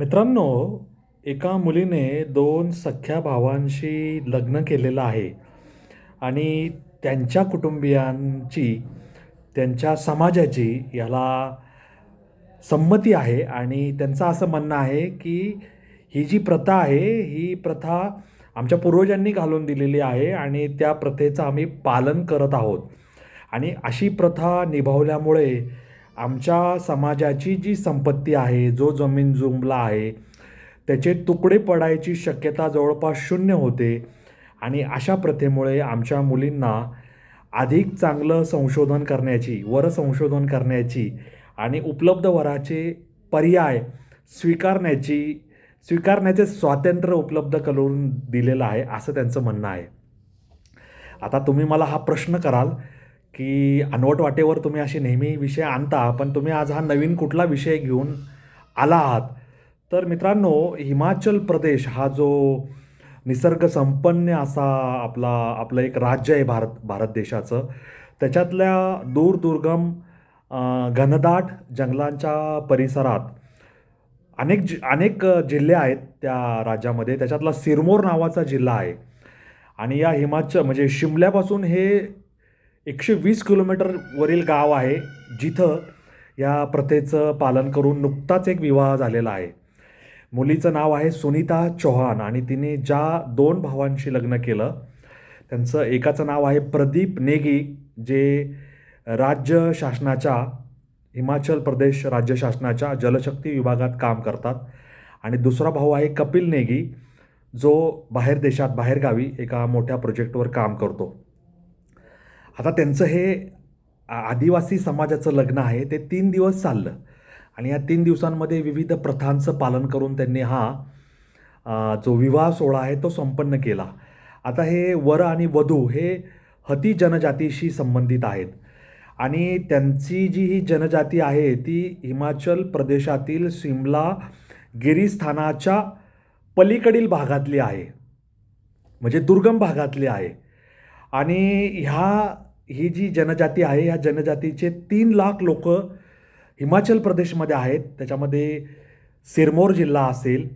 मित्रांनो एका मुलीने दोन सख्ख्या भावांशी लग्न केलेलं आहे आणि त्यांच्या कुटुंबियांची त्यांच्या समाजाची याला संमती आहे आणि त्यांचं असं म्हणणं आहे की ही जी प्रथा आहे ही प्रथा आमच्या पूर्वजांनी घालून दिलेली आहे आणि त्या प्रथेचं आम्ही पालन करत आहोत. आणि अशी प्रथा निभावल्यामुळे आमच्या समाजाची जी संपत्ती आहे जो जमीन जुमला आहे त्याचे तुकडे पडायची शक्यता जवळपास शून्य होते. आणि अशा प्रथेमुळे आमच्या मुलींना अधिक चांगलं संशोधन करण्याची वर संशोधन करण्याची आणि उपलब्ध वराचे पर्याय स्वीकारण्याची स्वीकारण्याचे स्वातंत्र्य उपलब्ध करून दिलेलं आहे असं त्यांचं म्हणणं आहे. आता तुम्ही मला हा प्रश्न कराल की अनवट वाटेवर तुम्ही असे नेहमी विषय आणता पण तुम्ही आज हा नवीन कुठला विषय घेऊन आला आहात तर मित्रांनो हिमाचल प्रदेश हा जो निसर्ग संपन्न असा आपला आपलं एक राज्य आहे भारत भारत देशाचं त्याच्यातल्या दूरदुर्गम घनदाट जंगलांच्या परिसरात अनेक जि अनेक जिल्हे आहेत त्या राज्यामध्ये. त्याच्यातला सिरमोर नावाचा जिल्हा आहे. आणि या हिमाचल म्हणजे शिमल्यापासून हे एकशे वीस किलोमीटरवरील गाव आहे जिथं या प्रथेचं पालन करून नुकताच एक विवाह झालेला आहे. मुलीचं नाव आहे सुनीता चौहान आणि तिने ज्या दोन भावांशी लग्न केलं त्यांचं एकाचं नाव आहे प्रदीप नेगी जे राज्य शासनाच्या हिमाचल प्रदेश राज्य शासनाच्या जलशक्ती विभागात काम करतात. आणि दुसरा भाऊ आहे कपिल नेगी जो बाहेर देशात बाहेरगावी एका मोठ्या प्रोजेक्टवर काम करतो. आता त्यांचं हे आदिवासी समाजाचं लग्न आहे ते तीन दिवस चाललं. आणि या तीन दिवसांमध्ये विविध प्रथांचं पालन करून त्यांनी हा जो विवाह सोहळा आहे तो संपन्न केला. आता हे वर आणि वधू हे हती जनजातीशी संबंधित आहेत. आणि त्यांची जी ही जनजाती आहे ती हिमाचल प्रदेशातील शिमला गिरीस्थानाच्या पलीकडील भागातली आहे. म्हणजे दुर्गम भागातली आहे. आणि ह्या ही जी जनजाती आहे ह्या जनजातीचे तीन लाख लोक हिमाचल प्रदेशमध्ये आहेत. त्याच्यामध्ये सिरमोर जिल्हा असेल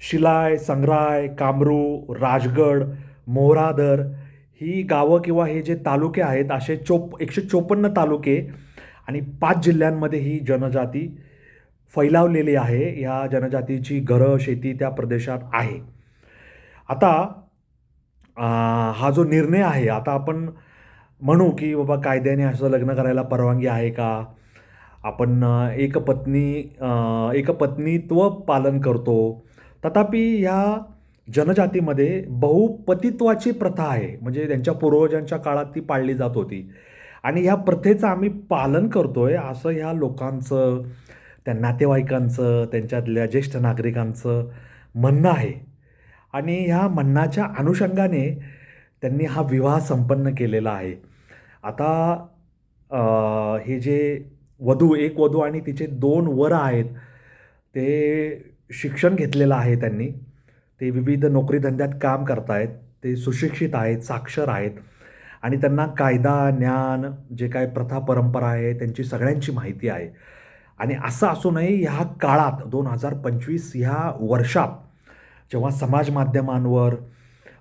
शिलाय संग्राय कामरू राजगड मोहरादर ही गावं किंवा हे जे तालुके आहेत असे चोप एकशे चोपन्न तालुके आणि पाच जिल्ह्यांमध्ये ही जनजाती फैलावलेली आहे. ह्या जनजातीची घरं शेती त्या प्रदेशात आहे. आता हा जो निर्णय आहे आता आपण म्हणू की बाबा कायद्याने असं लग्न करायला परवानगी आहे का? आपण एक पत्नी एक पत्नीत्व पालन करतो. तथापि ह्या जनजातीमध्ये बहुपतित्वाची प्रथा आहे. म्हणजे त्यांच्या पूर्वजांच्या काळात ती पाळली जात होती. आणि ह्या प्रथेचं आम्ही पालन करतो आहे असं ह्या लोकांचं त्या नातेवाईकांचं त्यांच्यातल्या ज्येष्ठ नागरिकांचं म्हणणं आहे. आणि ह्या म्हणण्याच्या अनुषंगाने त्यांनी हा विवाह संपन्न केलेला आहे. आता हे जे वधू एक वधू आणि तिचे दोन वर आहेत ते शिक्षण घेतलेलं आहे त्यांनी. ते विविध नोकरीधंद्यात काम करतायत ते सुशिक्षित आहेत साक्षर आहेत आणि त्यांना कायदा ज्ञान जे काय प्रथा परंपरा आहे त्यांची सगळ्यांची माहिती आहे. आणि असं असूनही ह्या काळात दोन हजार पंचवीस ह्या वर्षात जेव्हा समाज माध्यमांवर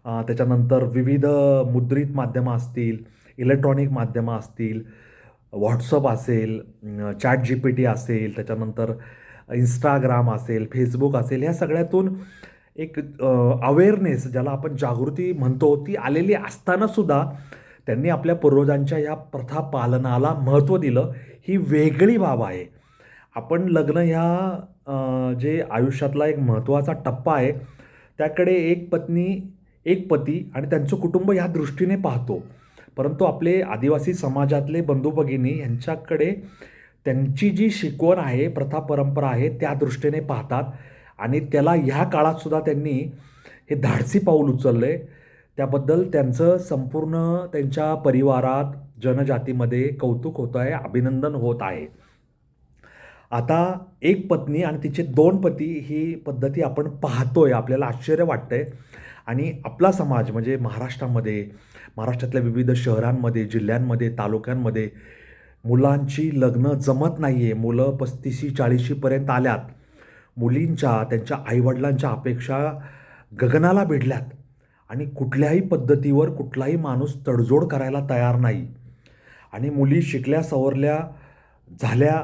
त्याच्यानंतर विविध मुद्रित माध्यमं असतील इलेक्ट्रॉनिक माध्यमं असतील व्हॉट्सअप असेल चॅट जी पी टी असेल त्याच्यानंतर इंस्टाग्राम असेल फेसबुक असेल ह्या सगळ्यातून एक अवेअरनेस ज्याला आपण जागृती म्हणतो ती आलेली असतानासुद्धा त्यांनी आपल्या पूर्वजांच्या या प्रथा पालनाला महत्त्व दिलं ही वेगळी बाब आहे. आपण लग्न ह्या जे आयुष्यातला एक महत्त्वाचा टप्पा आहे त्याकडे एक पत्नी एक पती आणि त्यांचं कुटुंब ह्या दृष्टीने पाहतो. परंतु आपले आदिवासी समाजातले बंधू भगिनी यांच्याकडे त्यांची जी शिकवण आहे प्रथा परंपरा आहे त्या दृष्टीने पाहतात. आणि त्याला ह्या काळातसुद्धा त्यांनी हे धाडसी पाऊल उचललं. आहे त्याबद्दल त्यांचं संपूर्ण त्यांच्या परिवारात जनजातीमध्ये कौतुक होतं आहे अभिनंदन होत आहे. आता एक पत्नी आणि तिचे दोन पती ही पद्धती आपण पाहतोय आपल्याला आश्चर्य वाटतंय. आणि आपला समाज म्हणजे महाराष्ट्रामध्ये महाराष्ट्रातल्या विविध शहरांमध्ये जिल्ह्यांमध्ये तालुक्यांमध्ये मुलांची लग्न जमत नाही आहे मुलं पस्तीशी चाळीशीपर्यंत आल्यात. मुलींच्या त्यांच्या आईवडिलांच्या अपेक्षा गगनाला भिडल्यात. आणि कुठल्याही पद्धतीवर कुठलाही माणूस तडजोड करायला तयार नाही. आणि मुली शिकल्या सवरल्या झाल्या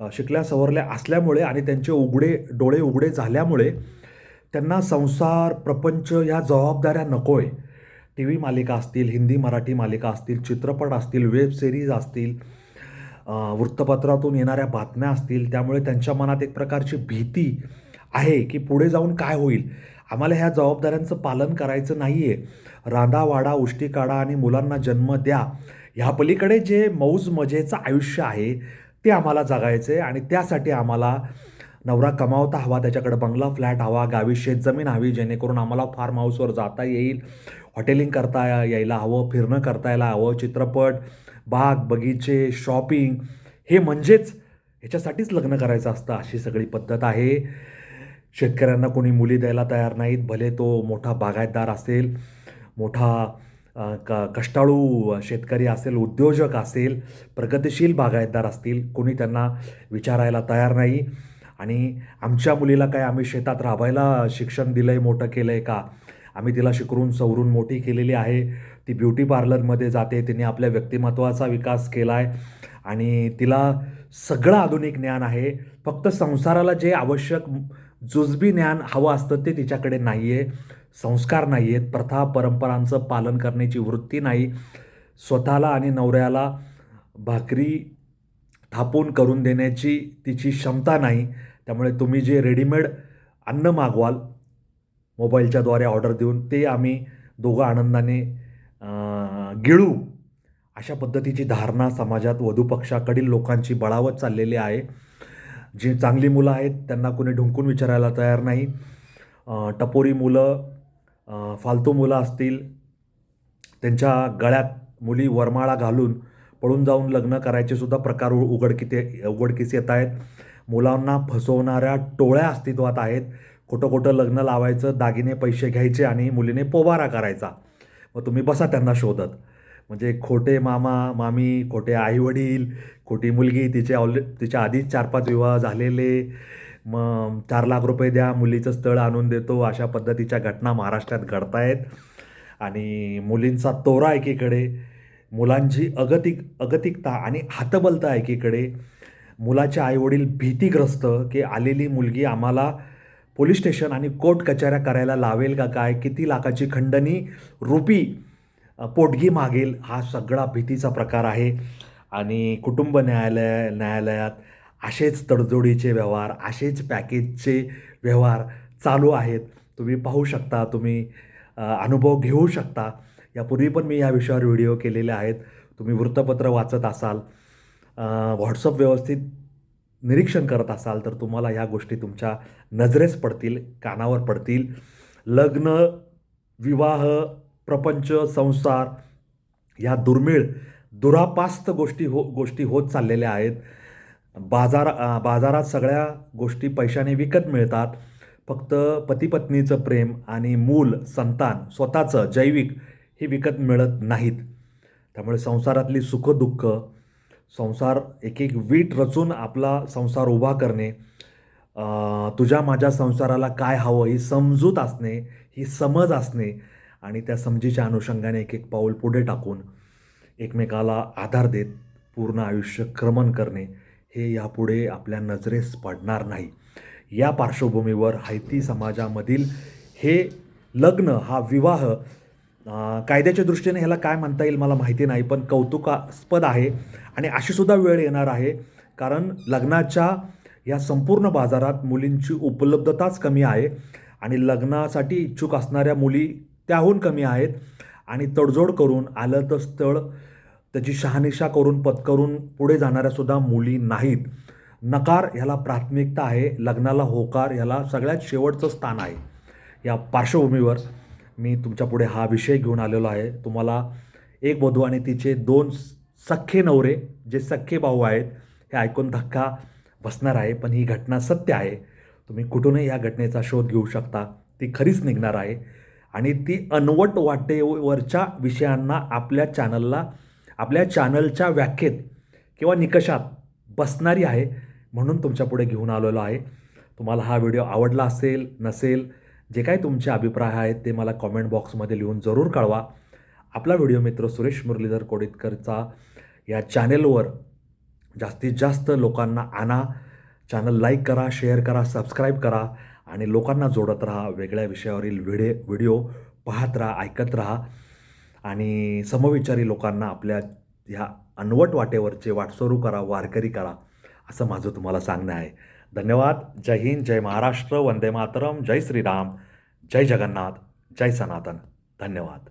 शिकल्या सवरल्या असल्यामुळे आणि त्यांचे उघडे डोळे उघडे झाल्यामुळे त्यांना संसार प्रपंच या जबाबदाऱ्या नको आहे टी व्ही मालिका असतील हिंदी मराठी मालिका असतील चित्रपट असतील वेब सिरीज असतील वृत्तपत्रातून येणाऱ्या बातम्या असतील त्यामुळे त्यांच्या मनात एक प्रकारची भीती आहे की पुढे जाऊन काय होईल. आम्हाला ह्या जबाबदाऱ्यांचं पालन करायचं नाही आहे रांधा वाडा उष्टी काढा आणि मुलांना जन्म द्या. ह्या पलीकडे जे मौज मजेचं आयुष्य आहे ते आम्हाला जगायचं आहे आणि त्यासाठी आम्हाला नवरा कमावता हवा त्याच्याकडे बंगला फ्लॅट हवा गावी शेतजमीन हवी जेणेकरून आम्हाला फार्म हाऊसवर जाता येईल. हॉटेलिंग करता यायला हवं फिरणं करता यायला हवं चित्रपट बाग बगीचे शॉपिंग हे म्हणजेच ह्याच्यासाठीच लग्न करायचं असतं अशी सगळी पद्धत आहे. शेतकऱ्यांना कोणी मुली द्यायला तयार नाहीत भले तो मोठा बागायतदार असेल मोठा क कष्टाळू शेतकरी असेल उद्योजक असेल प्रगतिशील बागायतदार असतील कोणी त्यांना विचारायला तयार नाही. आणि आमच्या मुलीला काय आम्ही शेतात राबायला शिक्षण दिलं आहे मोठं केलं आहे का? आम्ही तिला शिकरून सवरून मोठी केलेली आहे. ती ब्युटी पार्लरमध्ये जाते. तिने आपल्या व्यक्तिमत्वाचा विकास केला आहे आणि तिला सगळं आधुनिक ज्ञान आहे. फक्त संसाराला जे आवश्यक जुजबी ज्ञान हवं असतं ते तिच्याकडे नाही आहे संस्कार नाही आहेत प्रथा परंपरांचं पालन करण्याची वृत्ती नाही. स्वतःला आणि नवऱ्याला भाकरी थापून करून देण्याची तिची क्षमता नाही. त्यामुळे तुम्ही जे रेडीमेड अन्न मागवाल मोबाईलच्याद्वारे ऑर्डर देऊन ते आम्ही दोघं आनंदाने गिळू अशा पद्धतीची धारणा समाजात वधूपक्षाकडील लोकांची बळावत चाललेली आहे. जी चांगली मुलं आहेत त्यांना कोणी ढुंकून विचारायला तयार नाही. टपोरी मुलं फालतू मुलं असतील त्यांच्या गळ्यात मुली वरमाळा घालून पळून जाऊन लग्न करायचे सुद्धा प्रकार उ- उघडकीते उघडकीस येत आहेत. मुलांना फसवणाऱ्या टोळ्या अस्तित्वात आहेत. खोटं खोटं लग्न लावायचं दागिने पैसे घ्यायचे आणि मुलीने पोबारा करायचा. मग तुम्ही बसा त्यांना शोधत. म्हणजे खोटे मामा मामी खोटे आईवडील खोटी मुलगी तिचे ऑल तिच्या आधीच चार पाच विवाह झालेले मग चार लाख रुपये द्या मुलीचं स्थळ आणून देतो अशा पद्धतीच्या घटना महाराष्ट्रात घडतायत. आणि मुलींचा तोरा एकीकडे मुलांची अगतिक अगतिकता आणि हातबलता एकीकडे मुलाचे आईवडील भीतीग्रस्त की आलेली मुलगी आम्हाला पोलीस स्टेशन आणि कोर्ट कचऱ्या करायला लावेल का काय किती लाखाची खंडणी रुपी पोटगी मागेल हा सगळा भीतीचा प्रकार आहे. आणि कुटुंब न्यायालय न्यायालयात असेच तडजोडीचे व्यवहार असेच पॅकेजचे व्यवहार चालू आहेत. तुम्ही पाहू शकता तुम्ही अनुभव घेऊ शकता. यापूर्वी पण मी या विषयावर व्हिडिओ केलेले आहेत. तुम्ही वृत्तपत्र वाचत असाल व्हॉट्सअप व्यवस्थित निरीक्षण करत असाल तर तुम्हाला ह्या गोष्टी तुमच्या नजरेस पडतील कानावर पडतील. लग्न विवाह प्रपंच संसार या दुर्मिळ दुरापास्त गोष्टी हो गोष्टी होत चाललेल्या आहेत. बाजार बाजारात सगळ्या गोष्टी पैशाने विकत मिळतात. फक्त पतीपत्नीचं प्रेम आणि मूल संतान स्वतःचं जैविक हे विकत मिळत नाहीत. त्यामुळे संसारातली सुखदुःख संसार एक एक वीट रचून आपला संसार उभा करणे तुझ्या माझ्या संसाराला काय हवं ही समजूत असणे ही समज असणे आणि त्या समजीच्या अनुषंगाने एक एक पाऊल पुढे टाकून एकमेकाला आधार देत पूर्ण आयुष्य क्रमण करणे. हे यापुढे आपल्या नजरेस पडणार नाही. या पार्श्वभूमीवर हायती समाजामधील हे लग्न हा विवाह कायद्याच्या दृष्टीने ह्याला काय म्हणता येईल मला माहिती नाही पण कौतुकास्पद आहे आणि अशीसुद्धा वेळ येणार आहे कारण लग्नाच्या या संपूर्ण बाजारात मुलींची उपलब्धताच कमी आहे आणि लग्नासाठी इच्छुक असणाऱ्या मुली त्याहून कमी आहेत आणि तडजोड करून आलं तर स्थळ त्याची शहानिशा करून पत्करून पुढे जाणाऱ्यासुद्धा मुली नाहीत. नकार ह्याला प्राथमिकता आहे लग्नाला होकार ह्याला सगळ्यात शेवटचं स्थान आहे. या पार्श्वभूमीवर मी तुमच्यापुढे हा विषय घेऊन आलेलो आहे. तुम्हाला एक वधू आणि तिचे दोन सख्खे नवरे जे सख्खे भाऊ आहेत हे ऐकून धक्का बसणार आहे पण ही घटना सत्य आहे. तुम्ही कुठूनही या घटनेचा शोध घेऊ शकता. ती खरीच निघणार आहे. आणि ती अनवट वाटेवरच्या विषयांना आपल्या चॅनलला आपल्या चॅनलच्या व्याख्येत किंवा निकषात बसणारी आहे म्हणून तुमच्यापुढे घेऊन आलेलो आहे. तुम्हाला हा व्हिडिओ आवडला असेल नसेल जे काही तुमचे अभिप्राय आहेत ते मला कॉमेंट बॉक्समध्ये लिहून जरूर कळवा. आपला व्हिडिओ मित्र सुरेश मुरलीधर कोडितकरचा या चॅनेलवर जास्तीत जास्त लोकांना आणा. चॅनल लाईक करा शेअर करा सबस्क्राईब करा आणि लोकांना जोडत राहा. वेगळ्या विषयावरील व्हिडे व्हिडिओ पाहत राहा ऐकत राहा. आणि समविचारी लोकांना आपल्या ह्या अनवट वाटेवरचे वाटसरू करा वारकरी करा असं माझं तुम्हाला सांगणं आहे. धन्यवाद. जय हिंद जय महाराष्ट्र. वंदे मातरम. जय श्रीराम. जय जगन्नाथ. जय सनातन. धन्यवाद.